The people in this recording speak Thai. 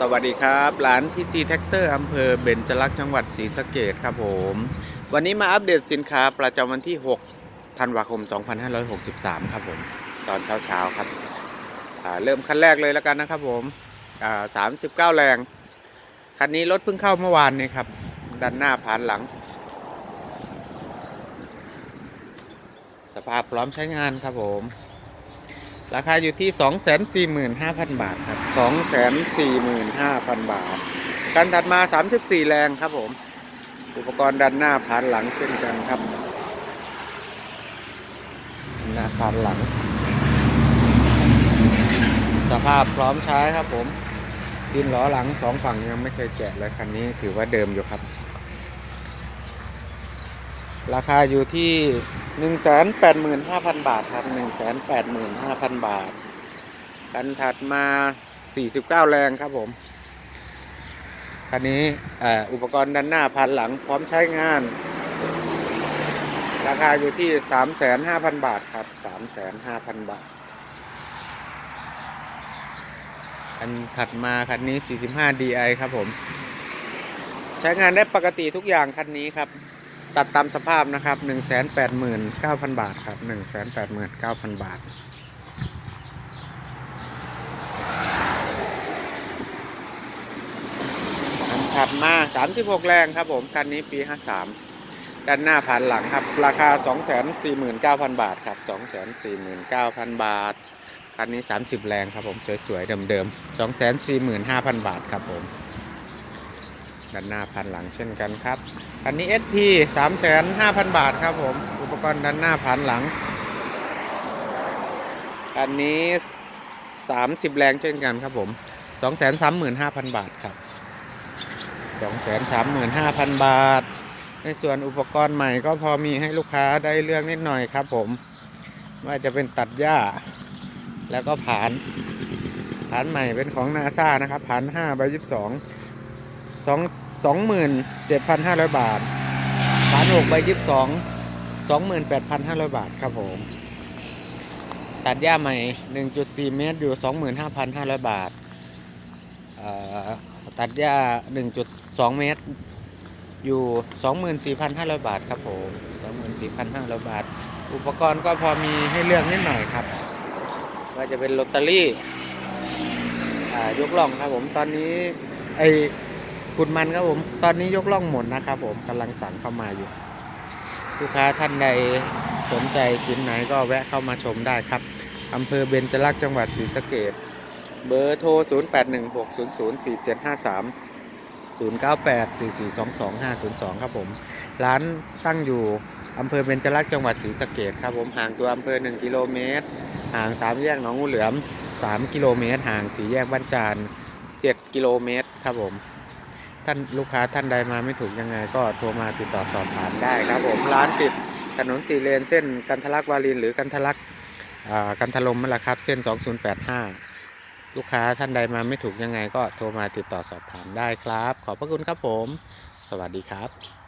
สวัสดีครับร้านพีซีแท็กเตอร์อำเภอเบญจลักษณ์จังหวัดศรีสะเกดครับผม วันนี้มาอัปเดตสินค้าประจำวันที่ 6 ธันวาคม 2563 ครับผม ตอนเช้าๆครับ เริ่มคันแรกเลยแล้วกันนะครับผม39 แรง คันนี้รถเพิ่งเข้าเมื่อวานนี้ครับ ด้านหน้าผ่านหลัง สภาพพร้อมใช้งานครับผม ราคาอยู่ที่ 245,000 บาทครับ 245,000 บาทการถัดมา 34 แรงครับผม อุปกรณ์ด้านหน้าผ่านหลังเช่นกันครับ หน้าผ่านหลัง สภาพพร้อมใช้ครับผมซินล้อหลังสองฝั่งยังไม่เคยแกะเลยคันนี้ถือว่าเดิมอยู่ครับ ราคาอยู่ที่ 185,000 บาทครับ 185,000 บาทกันถัดมา 49 แรงครับผม คันนี้อ่ออุปกรณ์ด้านหน้าพันหลังพร้อมใช้งาน ราคาอยู่ที่ 35,000บาทครับ 35,000 บาท คันถัดมาคันนี้ 45 DI ครับผม ใช้งานได้ปกติทุกอย่างคันนี้ครับ ตัดตามสภาพนะครับ 189,000 บาทครับ 189,000 บาทอันถัดมา 36 แรงครับผม คันนี้ปี 53 ด้านหน้าผ่านหลังครับ ราคา 249,000 บาทครับ 249,000 บาท คันนี้ 30 แรงครับผม สวยๆ เดิมๆ 245,000 บาทครับผม ด้านหน้าพันหลังเช่นกันครับคันนี้ SP 35,000 บาทครับผม อุปกรณ์ด้านหน้าพันหลังคันนี้ 30 แรงเช่นกันครับผม 235,000 บาทครับ 235,000 บาท ในส่วนอุปกรณ์ใหม่ก็พอมีให้ลูกค้าได้เลือกนิดหน่อยครับผม ว่าจะเป็นตัดหญ้า แล้วก็ผาน ผานใหม่เป็นของนาซานะครับผาน5ใบ22 สองสองหมื่นเจ็ดพันห้าร้อยบาทสารหกใบยี่สิบสองสองหมื่นแปดพันห้าร้อยบาทครับผม ตัดหญ้าใหม่หนึ่งจุดสี่เมตรอยู่สองหมื่นห้าพันห้าร้อยบาทเอ่อตัดหญ้าหนึ่งจุดสองเมตร อยู่สองหมื่นสี่พันห้าร้อยบาทครับผมสองหมื่นสี่พันห้าร้อยบาท อุปกรณ์ก็พอมีให้เลือกนิดหน่อยครับว่าจะเป็นลอตเตอรี่ยกล่องครับผมตอนนี้ไอ ขุดมันครับผม ตอนนี้ยกล่องหมดนะครับผมกำลังสั่งเข้ามาอยู่ ลูกค้าท่านใดสนใจชิ้นไหนก็แวะเข้ามาชมได้ครับอำเภอเบญจลักษณ์จังหวัดศรีสะเกดเบอร์โทร 0816004753 0984422502 ครับผม ร้านตั้งอยู่อำเภอเบญจลักษณ์จังหวัดศรีสะเกดครับผมห่างตัวอำเภอ 1 กิโลเมตร ห่าง 3 แยกหนองงูเหลือม 3 กิโลเมตร ห่าง 4 แยกบ้านจาน 7 กิโลเมตรครับผม ท่านลูกค้าท่านใดมาไม่ถูกยังไง ก็โทรมาติดต่อสอบถามได้ครับผมร้านติดถนนสี่เลนเส้นกันทะลักวารินหรือกันทะลักกันทะลมนั่นแหละครับ เส้น 2085 ลูกค้าท่านใดมาไม่ถูกยังไง ก็โทรมาติดต่อสอบถามได้ครับ ขอบพระคุณครับผม สวัสดีครับ